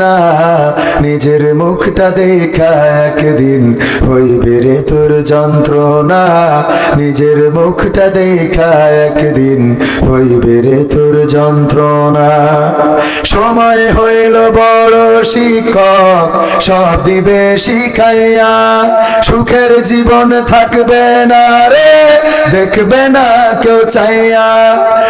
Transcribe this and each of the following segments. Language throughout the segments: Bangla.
না, নিজের মুখটা দেখা একদিন হইবে রে তোর যন্ত্রণা। নিজের মুখটা দেখা একদিন হইবে রে তোর যন্ত্রণা। সময় হইল বড় শিক্ষক, সব দিবে শিখাইয়া। সুখের জীবন থাকবে না রে, দেখবে না কেউ চাইয়া।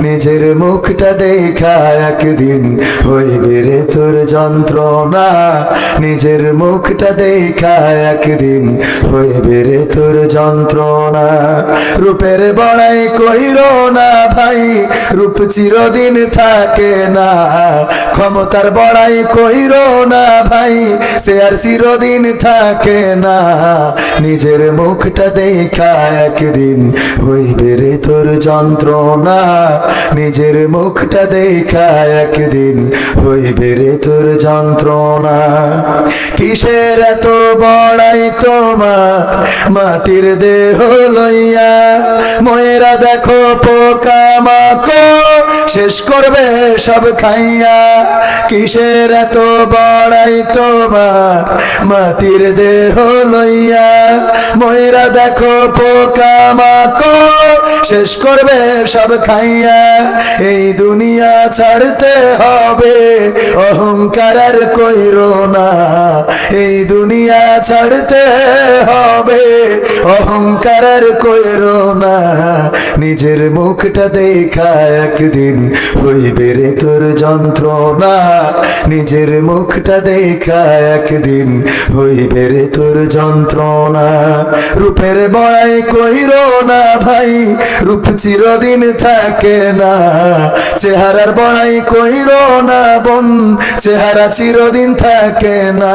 নিজের মুখটা দেখা একদিন হইবে রে তোর যন্ত্রণা। নিজের মুখটা দেখা একদিন হইবে রে তোর যন্ত্রণা। রূপের বড়াই কইর না ভাই, রূপ চিরদিন থাকে না। ক্ষমতার বড়াই কইর না ভাই, সে আর চিরদিন থাকে না। নিজের মুখটা দেখা একদিন হইবে রে তোর যন্ত্রণা। নিজের মুখটা দেখা একদিন হইবে রে তোর যন্ত্রণা। কিসের এত বড়াই তোমার? মাটির দেহ লইয়া ময়েরা দেখো পোকা মাকো শেষ করবে সব খাইয়া। কিসের এত বড়াই তোমার? মাটির দেহ লইয়া ময়রা দেখো পোকা মাকো শেষ করবে সব খাইয়া। এই দুনিয়া ছাড়তে হবে। অহংকার আর কইরো না। এই দুনিয়া ছাড়তে হবে। অহংকার আর কইরো না। নিজের মুখটা দেখা একদিন হইবে রে তোর যন্ত্রণা। নিজের মুখটা দেখা একদিন হইবে রে তোর যন্ত্রণা। রূপের বড়াই কইরো না ভাই, রূপ চিরদিন থাকে না। চেহারার বড়াই কইরো না বোন, চেহারা চিরদিন থাকে না।